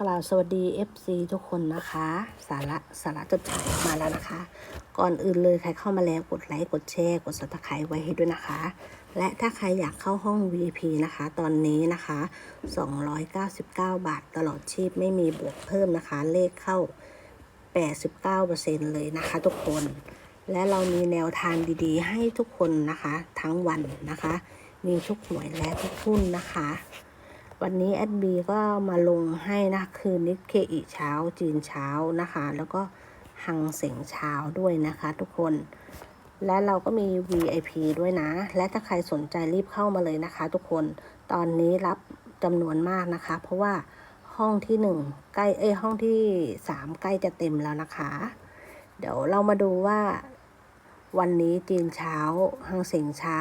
กล่าวสวัสดี FC ทุกคนนะคะ สาระสาระจดจ่ายมาแล้วนะคะ ก่อนอื่นเลยใครเข้ามาแล้วกดไลค์กดแชร์กด subscribe ไว้ให้ด้วยนะคะ และถ้าใครอยากเข้าห้อง VIP นะคะ ตอนนี้นะคะ 299 บาทตลอดชีพไม่มีบวกเพิ่มนะคะ เลขเข้า 89%เลยนะคะ ทุกคน และเรามีแนวทางดีๆ ให้ทุกคนนะคะ ทั้งวันนะคะ มีทุกหน่วยและทุกหุ้นนะคะ วันนี้แอดบีก็มาลงให้นะคือนิเคอีเช้าจีนเช้านะคะ แล้วก็หังเสงเช้าด้วยนะคะทุกคน และเราก็มี VIP ด้วยนะ และถ้าใครสนใจรีบเข้ามาเลยนะคะ ทุกคนตอนนี้รับจำนวนมากนะคะ เพราะว่าห้องที่หนึ่งใกล้เอ้ยห้องที่สามใกล้จะเต็มแล้วนะคะ เดี๋ยวเรามาดูว่าวันนี้จีนเช้า หังเสงเช้า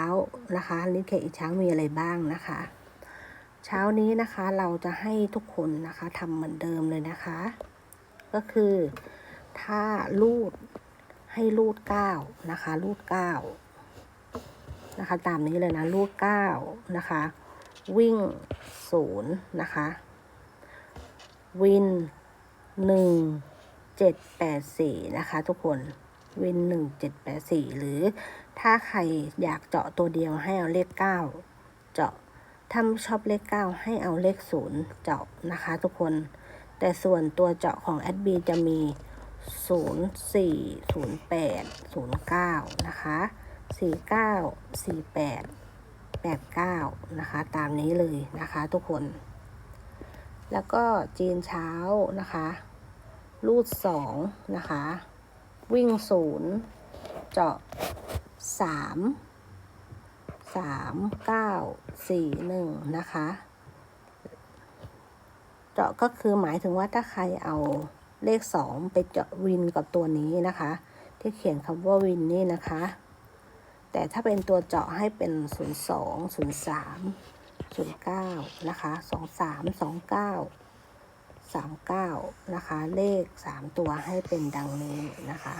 นะคะนิเคอีเช้ามีอะไรบ้างนะคะ เช้านี้นะคะเราจะให้ทุกคนนะคะทำเหมือนเดิมเลยนะคะ ก็คือถ้ารูดให้รูดเก้านะคะรูดเก้านะคะ ตามนี้เลยนะรูดเก้านะคะ วิ่งศูนย์นะคะ วินหนึ่งเจ็ดแปดสี่นะคะทุกคนวินหนึ่งเจ็ดแปดสี่หรือถ้าใครอยากเจาะตัวเดียวให้เอาเลขเก้าเจาะ ถ้าชอบเลข 9 ให้เอาเลข 0 เจาะนะคะทุกคน แต่ส่วนตัวเจาะของแอดบีจะมี 0 4 0 8 0 9 นะคะ 49 48 89 นะคะ ตามนี้เลยนะคะทุกคน แล้วก็จีนเช้านะคะ รูด 2 นะคะ วิ่ง 0 เจาะ 3 สามเก้าสี่หนึ่งนะคะ เจาะก็คือหมายถึงว่าถ้าใครเอาเลขสองไปเจาะวินกับตัวนี้นะคะ ที่เขียนคำว่าวินนี่นะคะ แต่ถ้าเป็นตัวเจาะให้เป็นศูนย์สองศูนย์สามศูนย์เก้านะคะสองสามสองเก้าสามเก้านะคะ เลขสามตัวให้เป็นดังนี้นะคะ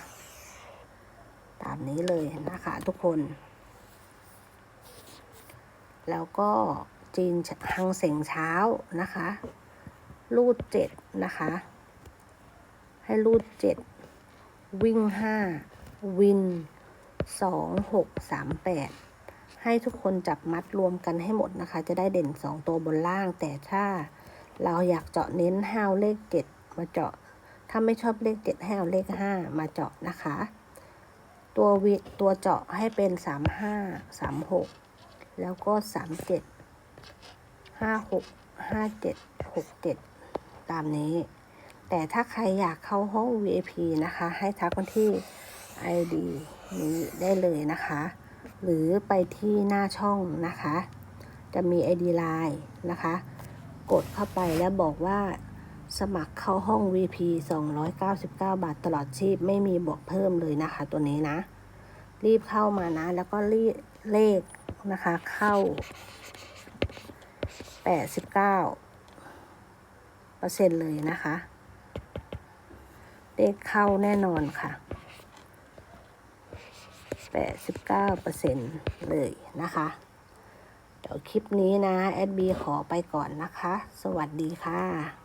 ตามนี้เลยนะคะทุกคน แล้วก็จีนฮังเสงเช้านะคะ รูดเจ็ดนะคะ ให้รูดเจ็ดวิ่งห้าวินสองหกสามแปดให้ทุกคนจับมัดรวมกันให้หมดนะคะ จะได้เด่นสองตัวบนล่าง แต่ถ้าเราอยากเจาะเน้นห้าเลขเจ็ดมาเจาะ ถ้าไม่ชอบเลขเจ็ดให้เอาเลขห้ามาเจาะนะคะ ตัววิตัวเจาะให้เป็นสามห้าสามหก แล้วก็สามเจ็ดห้าหกห้าเจ็ดหกเจ็ดตามนี้ แต่ถ้าใครอยากเข้าห้อง VIP นะคะ ให้ทักมาที่ ID นี้ได้เลยนะคะ หรือไปที่หน้าช่องนะคะ จะมี ID Line นะคะ กดเข้าไปแล้วบอกว่าสมัครเข้าห้อง VP 299 บาทตลอดชีพไม่มีบวกเพิ่มเลยนะคะ ตัวนี้นะ รีบเข้ามานะ แล้วก็รีเลข นะคะ เข้า89เปอร์เซ็นต์เลยนะคะ เลขเข้าแน่นอนค่ะ89เปอร์เซ็นต์เลยนะคะ เดี๋ยวคลิปนี้นะ แอดบีขอไปก่อนนะคะ สวัสดีค่ะ